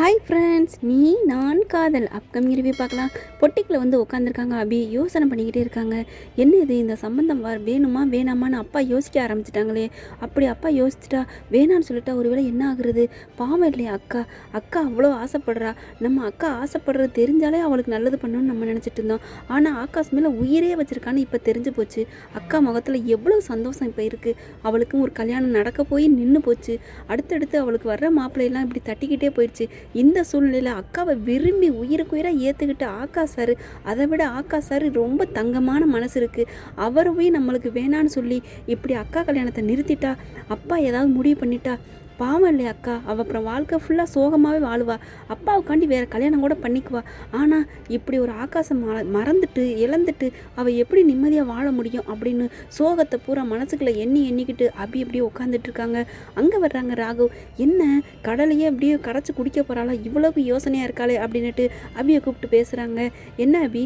Hi friends நீ நான் காதல். அப்கமிங் ரிவ்யூ பார்க்கலாம். பொட்டிக்கில் வந்து உட்காந்துருக்காங்க அபி. யோசனை பண்ணிக்கிட்டே இருக்காங்க. என்ன இது இந்த சம்பந்தம் வ வேணுமா வேணாமான்னு அப்பா யோசிக்க ஆரம்பிச்சிட்டாங்களே. அப்படி அப்பா யோசிச்சுட்டா வேணான்னு சொல்லிட்டா ஒருவேளை என்ன ஆகுறது? பாவம் இல்லையா அக்கா? அக்கா அவ்வளோ ஆசைப்படுறா. நம்ம அக்கா ஆசைப்படுறது தெரிஞ்சாலே அவளுக்கு நல்லது பண்ணணும்னு நம்ம நினச்சிட்டு இருந்தோம். ஆனால் ஆகாஷ் மேலே உயிரே வச்சுருக்கான்னு இப்போ தெரிஞ்சு போச்சு. அக்கா முகத்தில் எவ்வளோ சந்தோஷம் இப்போ இருக்குது அவளுக்கும் ஒரு கல்யாணம் நடக்க போய் நின்று போச்சு. அடுத்தடுத்து அவளுக்கு வர்ற மாப்பிள்ளையெல்லாம் இப்படி தட்டிக்கிட்டே போயிடுச்சு இந்த சூழ்நிலையில் அக்காவை விரும்பி உயிருக்கு உயிராக ஏற்றுக்கிட்ட ஆக்கா சார் அதை விட ஆக்கா சார் ரொம்ப தங்கமான மனசு இருக்குது அவருமே நம்மளுக்கு வேணான்னு சொல்லி இப்படி அக்கா கல்யாணத்தை நிறுத்திட்டா அப்பா ஏதாவது முடிவு பண்ணிட்டா பாவம் இல்லையா அக்கா. அவள் அப்புறம் வாழ்க்கை ஃபுல்லாக சோகமாகவே வாழுவா. அப்பாவுக்காண்டி வேறு கல்யாணம் கூட பண்ணிக்குவா. ஆனால் இப்படி ஒரு ஆகாசம் ம மறந்துட்டு இழந்துட்டு அவள் எப்படி நிம்மதியாக வாழ முடியும் அப்படின்னு சோகத்தை பூரா மனசுக்குள்ளே எண்ணி எண்ணிக்கிட்டு அபி அப்படியே உட்காந்துட்டு இருக்காங்க. அங்கே வர்றாங்க ராகவ். என்ன? கடலையே அப்படியே கரைச்சி குடிக்க போகிறாளா இவ்வளவு யோசனையாக இருக்காளே அப்படின்னுட்டு அபியை கூப்பிட்டு பேசுகிறாங்க என்ன அபி?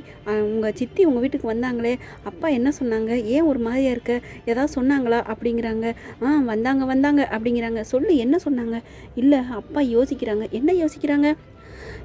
உங்கள் சித்தி உங்கள் வீட்டுக்கு வந்தாங்களே. அப்பா என்ன சொன்னாங்க? ஏன் ஒரு மாதிரியாக இருக்க? ஏதாவது சொன்னாங்களா? அப்படிங்கிறாங்க. ஆ வந்தாங்க வந்தாங்க அப்படிங்கிறாங்க. சொல்லு என்ன சொன்னாங்க? இல்லை அப்பா யோசிக்கிறாங்க. என்ன யோசிக்கிறாங்க?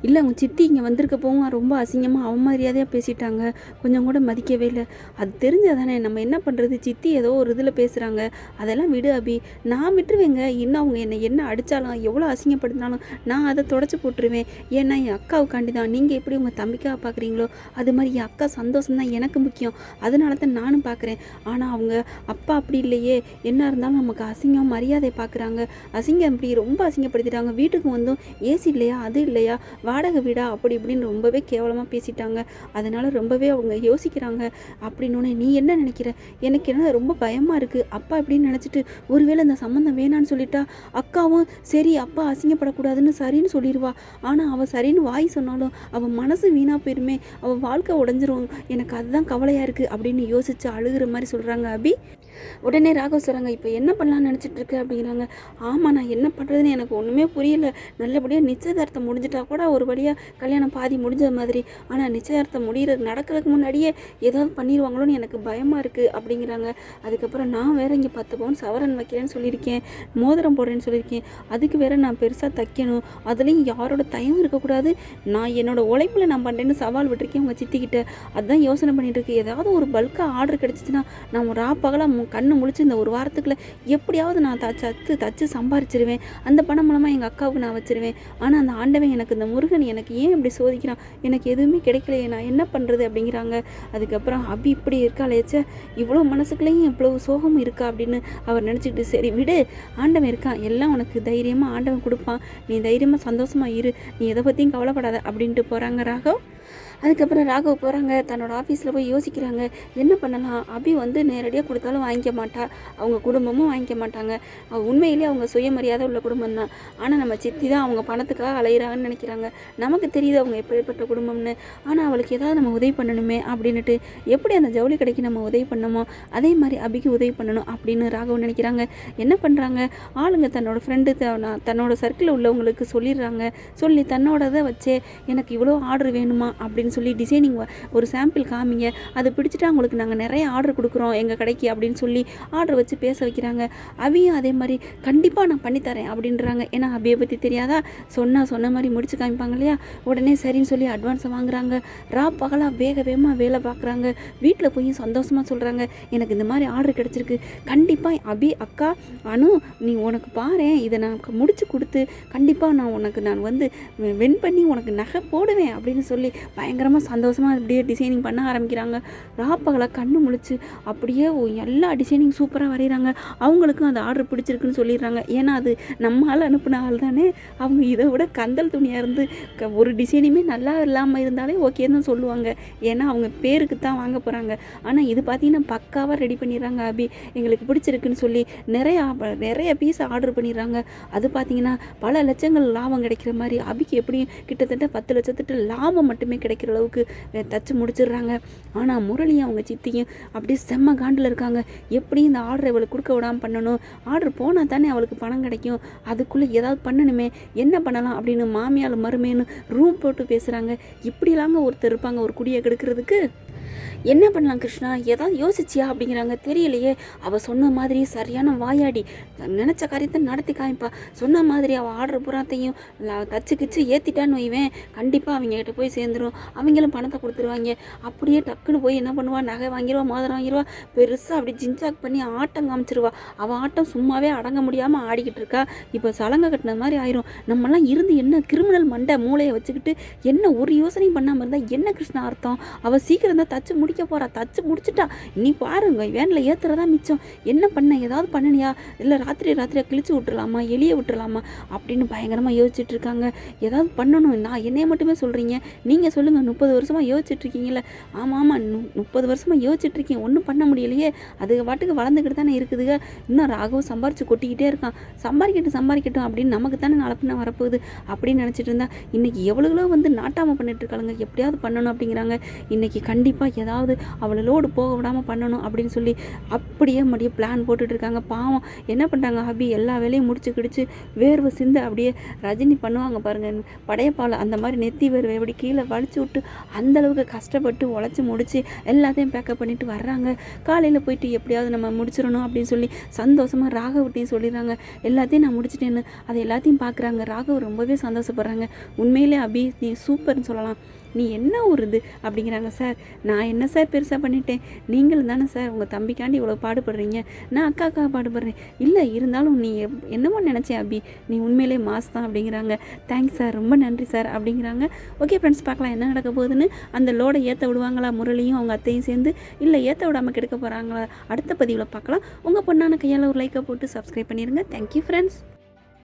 இல்லை அவங்க சித்தி இங்கே வந்திருக்க வந்திருக்கப்பவும் ரொம்ப அசிங்கமாக அவமரியாதையாக பேசிட்டாங்க. கொஞ்சம் கூட மதிக்கவே இல்லை. அது தெரிஞ்சதானே நம்ம என்ன பண்ணுறது சித்தி ஏதோ ஒரு இதில் பேசுகிறாங்க அதெல்லாம் விடு அபி. நான் விட்டுருவேங்க. இன்னும் அவங்க என்னை என்ன அடித்தாலும் எவ்வளோ அசிங்கப்படுத்தினாலும் நான் அதை தொடச்சி போட்டுருவேன். ஏன்னா என் அக்காவுக்காண்டி தான். நீங்கள் எப்படி உங்கள் தம்பிக்காக பார்க்குறீங்களோ அது மாதிரி என் அக்கா சந்தோஷம் தான் எனக்கு முக்கியம். அதனால தான் நானும் பார்க்குறேன் ஆனால் அவங்க அப்பா அப்படி இல்லையே. என்ன இருந்தாலும் நமக்கு அசிங்கம் மரியாதை பார்க்குறாங்க அசிங்கம் இப்படி ரொம்ப அசிங்கப்படுத்திட்டாங்க. வீட்டுக்கு வந்தும் ஏசி இல்லையா அது இல்லையா? வாடகை வீடா? அப்படி இப்படின்னு ரொம்பவே கேவலமாக பேசிட்டாங்க. அதனால் ரொம்பவே அவங்க யோசிக்கிறாங்க. அப்படின்னு நீ என்ன நினைக்கிற? எனக்கு என்ன ரொம்ப பயமாக இருக்குது அப்பா இப்படின்னு நினச்சிட்டு ஒருவேளை இந்த சம்மந்தம் வேணான்னு சொல்லிட்டா அக்காவும் சரி அப்பா அசிங்கப்படக்கூடாதுன்னு சரின்னு சொல்லிடுவா ஆனால் அவள் சரின்னு வாய் சொன்னாலும் அவள் மனசு வீணாக போயிருமே. அவள் வாழ்க்கை உடஞ்சிரும். எனக்கு அதுதான் கவலையாக இருக்குது அப்படின்னு யோசித்து அழுகிற மாதிரி சொல்கிறாங்க அபி. உடனே ராகவ் சொல்கிறாங்க இப்போ என்ன பண்ணலாம்னு நினச்சிட்டு இருக்கு அப்படிங்கிறாங்க. ஆமாம் நான் என்ன பண்ணுறதுன்னு எனக்கு ஒன்றுமே புரியல. நல்லபடியாக நிச்சயதார்த்தம் முடிஞ்சிட்டா கூட ஒரு வழியாக கல்யாணம் பாதி முடிஞ்ச மாதிரி. ஆனால் நிச்சயதார்த்தம் முடிகிறது நடக்கிறதுக்கு முன்னாடியே ஏதாவது பண்ணிடுவாங்களோன்னு எனக்கு பயமாக இருக்குது அப்படிங்கிறாங்க. அதுக்கப்புறம் நான் வேறு இங்கே பத்து பவுன் சவரன் வைக்கிறேன்னு சொல்லியிருக்கேன். மோதிரம் போடுறேன்னு சொல்லியிருக்கேன். அதுக்கு வேற நான் பெருசாக தைக்கணும். அதுலேயும் யாரோட தயம் இருக்கக்கூடாது. நான் என்னோடய உழைப்பில் நான் பண்ணுறேன்னு சவால் விட்டுருக்கேன். உங்கள் சித்திக்கிட்ட. அதுதான் யோசனை பண்ணிட்டு இருக்கு. ஏதாவது ஒரு பல்காக ஆர்டர் கிடச்சிச்சின்னா நான் ஒரு ஆப்பகலாக கண்ணு முழிச்சு இந்த ஒரு வாரத்துக்குள்ளே எப்படியாவது நான் தச்சு தச்சு சம்பாரிச்சிருவேன். அந்த பணம் மூலமாக எங்கள் அக்காவுக்கு நான் வச்சிருவேன். ஆனால் அந்த ஆண்டவன் எனக்கு இந்த முருகன் எனக்கு ஏன் இப்படி சோதிக்கிறான்? எனக்கு எதுவுமே கிடைக்கலையே நான் என்ன பண்ணுறது அப்படிங்கிறாங்க. அதுக்கப்புறம் அபி இப்படி இருக்காளேச்சே இவ்வளோ மனசுக்குள்ளேயும் இவ்வளோ சோகம் இருக்கா அப்படின்னு அவர் நினச்சிக்கிட்டு சரி விடு ஆண்டவன் இருக்கான். எல்லாம் உனக்கு தைரியமாக ஆண்டவன் கொடுப்பான். நீ தைரியமாக சந்தோஷமாக இரு. நீ எதை பற்றியும் கவலைப்படாத அப்படின்ட்டு போகிறாங்க ராகவ். அதுக்கப்புறம் ராகவ் போகிறாங்க தன்னோட ஆஃபீஸில் போய் யோசிக்கிறாங்க என்ன பண்ணலாம்? அபி வந்து நேரடியாக கொடுத்தாலும் வாங்கிக்க மாட்டா. அவங்க குடும்பமும் வாங்கிக்க மாட்டாங்க. உண்மையிலேயே அவங்க சுயமரியாதை உள்ள குடும்பம் தான் ஆனால் நம்ம சித்தி தான் அவங்க பணத்துக்காக அலையிறாங்கன்னு நினைக்கிறாங்க. நமக்கு தெரியுது அவங்க எப்படிப்பட்ட குடும்பம்னு. ஆனால் அவளுக்கு ஏதாவது நம்ம உதவி பண்ணணுமே அப்படின்னுட்டு எப்படி அந்த ஜவுளி கடைக்கு நம்ம உதவி பண்ணமோ அதே மாதிரி அபிக்கு உதவி பண்ணணும் அப்படின்னு ராகவ் நினைக்கிறாங்க. என்ன பண்ணுறாங்க ஆளுங்க தன்னோட ஃப்ரெண்டு தன்னோட சர்க்கிளில் உள்ளவங்களுக்கு சொல்லிடுறாங்க. சொல்லி தன்னோடதை வச்சே எனக்கு இவ்வளோ ஆர்டர் வேணுமா? அப்படின்னு சொல்லி டிசைனிங் ஒரு சாம்பிள் காமிங்க. அதை பிடிச்சிட்டா உங்களுக்கு நாங்கள் நிறைய ஆர்டர் கொடுக்குறோம். எங்கள் கடைக்கு அப்படின்னு சொல்லி ஆர்டர் வச்சு பேச வைக்கிறாங்க. அவையும் அதே மாதிரி கண்டிப்பாக நான் பண்ணித்தரேன் அப்படின்றாங்க. ஏன்னா அபியை பற்றி தெரியாதா? சொன்னால் சொன்ன மாதிரி முடிச்சு காமிப்பாங்க இல்லையா? உடனே சரின்னு சொல்லி அட்வான்ஸை வாங்குறாங்க. ரா பகலாக வேக வேகமாக வேலை பார்க்குறாங்க. வீட்டில் போய் சந்தோஷமாக சொல்கிறாங்க எனக்கு இந்த மாதிரி ஆர்டர் கிடச்சிருக்கு. கண்டிப்பாக அபி அக்கா அனு நீ உனக்கு பாரு இதை நான் முடிச்சு கொடுத்து கண்டிப்பாக நான் உனக்கு நான் வந்து வென் பண்ணி உனக்கு நகை போடுவேன் அப்படின்னு சொல்லி பயங்கரமாக சந்தோஷமாக அப்படியே டிசைனிங் பண்ண ஆரம்பிக்கிறாங்க. ராப்பகலை கண்ணு முழிச்சு அப்படியே எல்லா டிசைனிங் சூப்பராக வரைகிறாங்க அவங்களுக்கும் அந்த ஆர்டர் பிடிச்சிருக்குன்னு சொல்லிடுறாங்க. ஏன்னா அது நம்ம அனுப்பின ஆள் தானே. அவங்க இதை விட கந்தல் துணியாக இருந்து க- ஒரு டிசைனுமே நல்லா இல்லாமல் இருந்தாலே ஓகேன்னு தான் சொல்லுவாங்க. ஏன்னா அவங்க பேருக்கு தான் வாங்க போகிறாங்க ஆனால் இது பார்த்தீங்கன்னா பக்காவாக ரெடி பண்ணிடுறாங்க அபி. எங்களுக்கு பிடிச்சிருக்குன்னு சொல்லி நிறையா நிறைய பீஸ் ஆர்டர் பண்ணிடுறாங்க. அது பார்த்தீங்கன்னா பல லட்சங்கள் லாபம் கிடைக்கிற மாதிரி அபிக்கு எப்படியும் கிட்டத்தட்ட பத்து லட்சத்துட்டு லாபம் மட்டுமே கிடைக்கிற அளவுக்கு தச்சு முடிச்சிடுறாங்க. ஆனால் முரளியும் அவங்க சித்தியும் அப்படியே செம்ம காண்டில் இருக்காங்க. எப்படி இந்த ஆர்டர் இவளுக்கு கொடுக்க விடாமல் பண்ணணும்? ஆர்டர் போனால் தானே அவளுக்கு பணம் கிடைக்கும். அதுக்குள்ளே ஏதாவது பண்ணணுமே. என்ன பண்ணலாம் அப்படின்னு மாமியார் மருமேன்னு ரூம் போட்டு பேசுகிறாங்க இப்படிலாங்க ஒருத்தர் இருப்பாங்க ஒரு குடியை கெடுக்கிறதுக்கு. என்ன பண்ணலாம் கிருஷ்ணா? ஏதாவது யோசிச்சியா? அப்படிங்கிறாங்க. தெரியலையே. அவள் சொன்ன மாதிரி சரியான வாயாடி. நினச்ச காரியத்தை நடத்தி காமிப்பா. சொன்ன மாதிரி அவள் ஆர்டர் புறாத்தையும் தச்சு கிச்சு ஏற்றிட்டான்னு வைவேன். கண்டிப்பாக அவங்க கிட்ட போய் சேர்ந்துரும். அவங்களும் பணத்தை கொடுத்துருவாங்க. அப்படியே டக்குன்னு போய் என்ன பண்ணுவா? நகை வாங்கிடுவா மோதிரம் வாங்கிடுவா பெருசாக அப்படி ஜிஞ்சாக் பண்ணி ஆட்டம் காமிச்சிருவா. அவள் ஆட்டம் சும்மாவே அடங்க முடியாமல் ஆடிக்கிட்டு இருக்கா. இப்போ சலங்கை கட்டின மாதிரி ஆயிரும். நம்மலாம் இருந்து என்ன கிரிமினல் மண்டை மூளையை வச்சுக்கிட்டு என்ன ஒரு யோசனையும் பண்ணாமல் இருந்தால் என்ன கிருஷ்ணா அர்த்தம்? அவள் சீக்கிரம் தான் தச்சு முடிக்க போகிறா தச்சு முடிச்சிட்டா. நீ பாருங்க வேனில் ஏற்றுறதா மிச்சம். என்ன பண்ண ஏதாவது பண்ணனியா? இல்லை ராத்திரி ராத்திரியாக கிழிச்சு விட்டுறலாமா? எளிய விட்டுறலாமா? அப்படின்னு பயங்கரமாக யோசிச்சுட்டு இருக்காங்க ஏதாவது பண்ணணும் நான் என்னைய மட்டுமே சொல்கிறீங்க நீங்கள் சொல்லுங்கள் முப்பது வருஷமாக யோசிச்சுட்ருக்கீங்களே ஆமாம் ஆமாம் ஆமாம் முப்பது வருஷமாக யோசிச்சிட்டுருக்கீங்க ஒன்றும் பண்ண முடியலையே. அது பாட்டுக்கு வளர்ந்துக்கிட்டு தானே இருக்குதுங்க இன்னும் ராகவும் சம்பாரித்து கொட்டிக்கிட்டே இருக்கான். சம்பாதிக்கட்டும் சம்பாதிக்கட்டும் அப்படின்னு நமக்கு தானே நாளை பின்ன வரப்போகுது. அப்படின்னு நினச்சிட்டு இருந்தா இன்றைக்கி எவ்வளோ வந்து நாட்டாமல் பண்ணிட்டுருக்காளுங்க எப்படியாவது பண்ணணும் அப்படிங்கிறாங்க. இன்றைக்கி கண்டிப்பாக ஏதாவது அவளை லோடு போக விடாமல் பண்ணணும் அப்படின்னு சொல்லி அப்படியே மறுபடியும் பிளான் போட்டுட்ருக்காங்க பாவம். என்ன பண்ணுறாங்க ஹபி? எல்லா வேலையும் முடிச்சு கிடிச்சு வேர்வை சிந்து அப்படியே ரஜினி பண்ணுவாங்க பாருங்கள் படையப்பால் அந்த மாதிரி நெத்தி வேர்வை எப்படி கீழே வலிச்சு விட்டு அந்த அளவுக்கு கஷ்டப்பட்டு உழைச்சி முடிச்சு எல்லாத்தையும் பேக்கப் பண்ணிட்டு வர்றாங்க. காலையில் போயிட்டு எப்படியாவது நம்ம முடிச்சிடணும் அப்படின்னு சொல்லி சந்தோஷமாக ராகவட்டையும் சொல்லிடுறாங்க. எல்லாத்தையும் நான் முடிச்சிட்டேன்னு அதை எல்லாத்தையும் பார்க்குறாங்க ராகவ் ரொம்பவே சந்தோஷப்படுறாங்க. உண்மையிலே அபி நீ சூப்பர்னு சொல்லலாம். நீ என்ன ஒரு இது அப்படிங்கிறாங்க சார் நான் என்ன சார் பெருசாக பண்ணிட்டேன்? நீங்களும் தானே சார் உங்கள் தம்பிக்காண்டி இவ்வளோ பாடுபடுறீங்க? நான் அக்காக்காக பாடுபடுறேன். இல்லை இருந்தாலும் நீ என்னமோ நினச்சேன் அபி நீ உண்மையிலே மாஸ் தான் அப்படிங்கிறாங்க. தேங்க்ஸ் சார் ரொம்ப நன்றி சார் அப்படிங்கிறாங்க. ஓகே ஃப்ரெண்ட்ஸ் பார்க்கலாம் என்ன நடக்க போகுதுன்னு. அந்த லோடை ஏற்ற விடுவாங்களா முரளியும் அவங்க அத்தையும் சேர்ந்து? இல்லை ஏற்ற விடாமல் கெடுக்க போகிறாங்களா அடுத்த பதிவில் பார்க்கலாம். உங்கள் பொண்ணான கையால் ஒரு லைக்கை போட்டு சப்ஸ்கிரைப் பண்ணிடுங்க தேங்க்யூ ஃப்ரெண்ட்ஸ்